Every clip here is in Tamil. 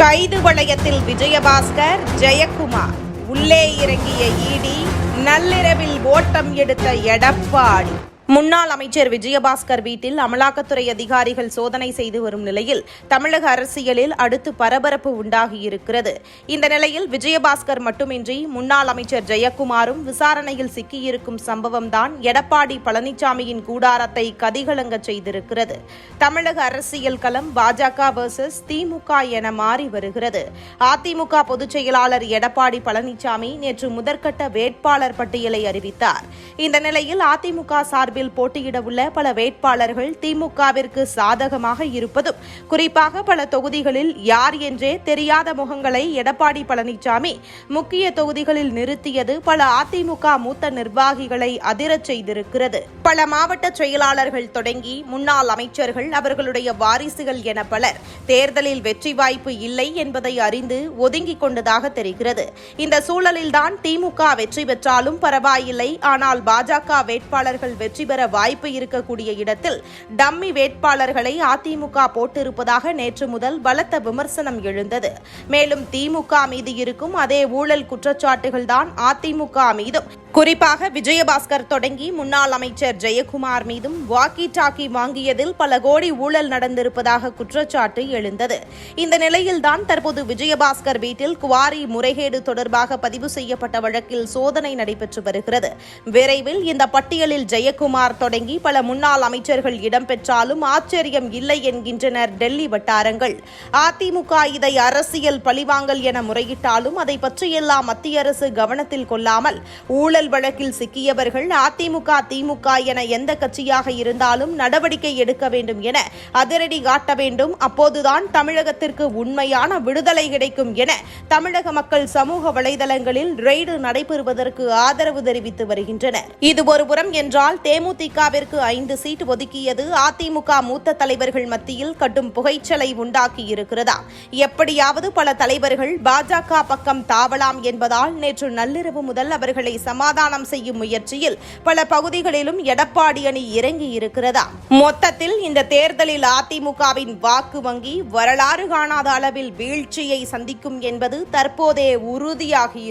கைது வளையத்தில் விஜயபாஸ்கர் ஜெயக்குமார். உள்ளே இறங்கிய ஈடி நள்ளிரவில் ஓட்டம் எடுத்த எடப்பாடி. முன்னாள் அமைச்சர் விஜயபாஸ்கர் வீட்டில் அமலாக்கத்துறை அதிகாரிகள் சோதனை செய்து வரும் நிலையில் தமிழக அரசியலில் அடுத்து பரபரப்பு உண்டாகியிருக்கிறது. இந்த நிலையில் விஜயபாஸ்கர் மட்டுமின்றி முன்னாள் அமைச்சர் ஜெயக்குமாரும் விசாரணையில் சிக்கியிருக்கும் சம்பவம்தான் எடப்பாடி பழனிசாமியின் கூடாரத்தை கதிகலங்க செய்திருக்கிறது. தமிழக அரசியல் களம் பாஜக வர்சஸ் திமுக என மாறி வருகிறது. அதிமுக பொதுச் செயலாளர் எடப்பாடி பழனிசாமி நேற்று முதற்கட்ட வேட்பாளர் பட்டியலை அறிவித்தார். இந்த நிலையில் அதிமுக சார்பில் போட்டியிட போட்டியிடவுள்ள பல வேட்பாளர்கள் திமுகவிற்கு சாதகமாக இருப்பதும் குறிப்பாக பல தொகுதிகளில் யார் என்றே தெரியாத முகங்களை எடப்பாடி பழனிசாமி முக்கிய தொகுதிகளில் நிறுத்தியது பல அதிமுக மூத்த நிர்வாகிகளை அதிரச் செய்திருக்கிறது. பல மாவட்ட செயலாளர்கள் தொடங்கி முன்னாள் அமைச்சர்கள் அவர்களுடைய வாரிசுகள் என பலர் தேர்தலில் வெற்றி வாய்ப்பு இல்லை என்பதை அறிந்து ஒதுங்கிக் கொண்டதாக தெரிகிறது. இந்த சூழலில்தான் திமுக வெற்றி பெற்றாலும் பரவாயில்லை. ஆனால் பாஜக வேட்பாளர்கள் வெற்றி வெற்றிபெற வாய்ப்பு இருக்கக்கூடிய இடத்தில் டம்மி வேட்பாளர்களை அதிமுக போட்டிருப்பதாக நேற்று முதல் பலத்த விமர்சனம் எழுந்தது. மேலும் திமுக மீது இருக்கும் அதே ஊழல் குற்றச்சாட்டுகள்தான் அதிமுக மீதும். குறிப்பாக விஜயபாஸ்கர் தொடங்கி முன்னாள் அமைச்சர் ஜெயக்குமார் மீதும் வாக்கி டாக்கி வாங்கியதில் பல கோடி ஊழல் நடந்திருப்பதாக குற்றச்சாட்டு எழுந்தது. இந்த நிலையில்தான் தற்போது விஜயபாஸ்கர் வீட்டில் குவாரி முறைகேடு தொடர்பாக பதிவு செய்யப்பட்ட வழக்கில் சோதனை நடைபெற்று வருகிறது. விரைவில் இந்த பட்டியலில் ஜெயக்குமார் தொடங்கி பல முன்னாள் அமைச்சர்கள் இடம்பெற்றாலும் ஆச்சரியம் இல்லை என்கின்றனர் டெல்லி வட்டாரங்கள். அதிமுக இதை அரசியல் பழிவாங்கல் என முறையிட்டாலும் அதை பற்றியெல்லாம் மத்திய அரசு கவனத்தில் கொள்ளாமல் ஊழல் வழக்கில் சிக்கியவர்கள் அதிமுக திமுக என எந்த கட்சியாக இருந்தாலும் நடவடிக்கை எடுக்க வேண்டும் என அதிரடி காட்ட வேண்டும். அப்போதுதான் தமிழகத்திற்கு உண்மையான விடுதலை கிடைக்கும் என தமிழக மக்கள் சமூக வலைதளங்களில் ரெய்டு நடைபெறுவதற்கு ஆதரவு தெரிவித்து வருகின்றனர். இது ஒருபுறம் என்றால் தேமுதிகவிற்கு ஐந்து சீட் ஒதுக்கியது அதிமுக மூத்த தலைவர்கள் மத்தியில் கடும் புகைச்சலை உண்டாக்கியிருக்கிறதா? எப்படியாவது பல தலைவர்கள் பாஜக பக்கம் தாவலாம் என்பதால் நேற்று நள்ளிரவு முதல் அவர்களை சமாதானம் செய்யும் முயற்சியில் பல பகுதிகளிலும் எடப்பாடி அணி இறங்கி இருக்கிறதா மொத்தத்தில் இந்த தேர்தலில் அதிமுகவின் வாக்கு வங்கி வரலாறு காணாத அளவில் வீழ்ச்சியை சந்திக்கும் என்பது தற்போதே உறுதியாகி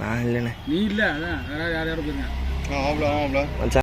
நான் இல்லைண்ணே. நீ இல்ல அதான். வேற யார் யாரும் போயிருங்க Không, không lên, không lên. Anh sao?